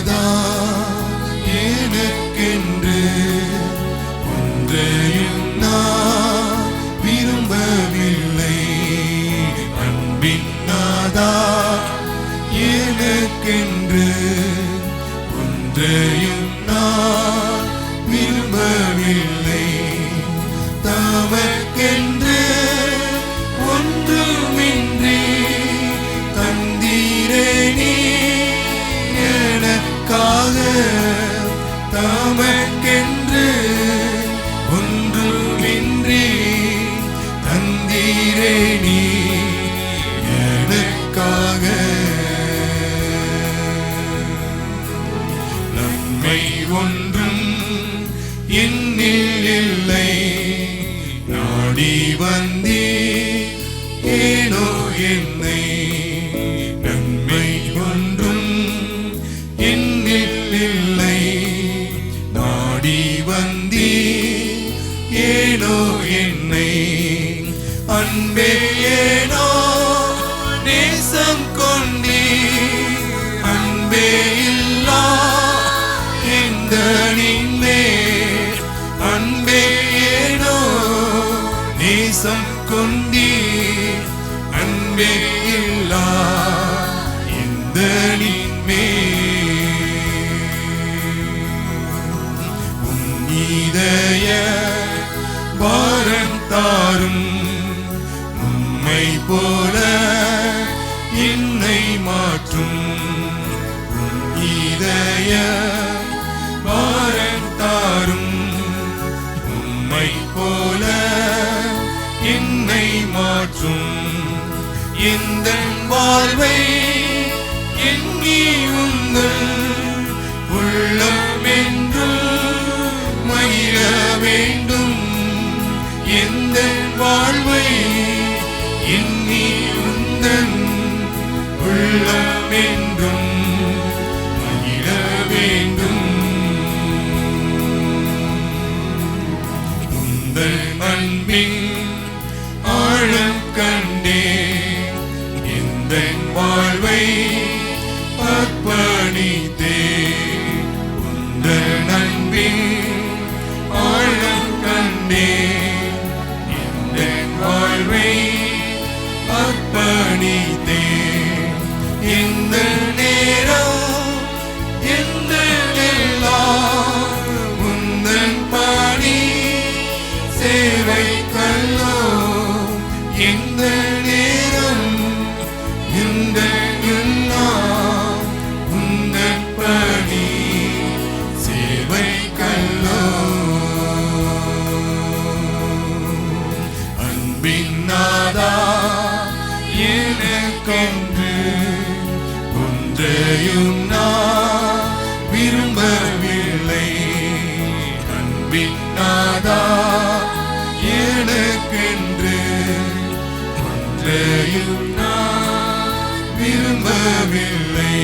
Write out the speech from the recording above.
சதா எனக்கென்று ஒன்றையும் நான் விரும்பவில்லை. அன்பின் நாதா? எனக்கென்று ஒன்றையும் விரும்பவில்லை. தமக்கென்று என்னில் இல்லை நாடி வந்தே ஏனோ என்னை. நன்மை ஒன்றும் என்னில் இல்லை நாடி வந்தே ஏனோ என்னை. அன்பே ஏனோ நேசம் கொண்டே அன்பே இல்லா இந்த நின்மே உன்னிதய பாரம் தாரும். உம்மை போல என்னை மாற்றும். உன்னிதய மாற்றும் இந்த வாழ்வை எண்ணி உங்கள்? உள்ளம் என்று மகிழ வேண்டும். எந்த வாழ்வை எண்ணி உந்தன் உள்ளம் என்றும் மகிழ வேண்டும். உந்தன் அன்பின் ஆழம் கண்டே. இந்த வாழ்வை அர்ப்பணித்தே. உந்த அன்பின் ஆழம் கண்டே. எனக்கென்று ஒன்றையும் நான் விரும்பவில்லை. அன்பின் எனக்கென்று ஒன்றையும் நான் விரும்பவில்லை.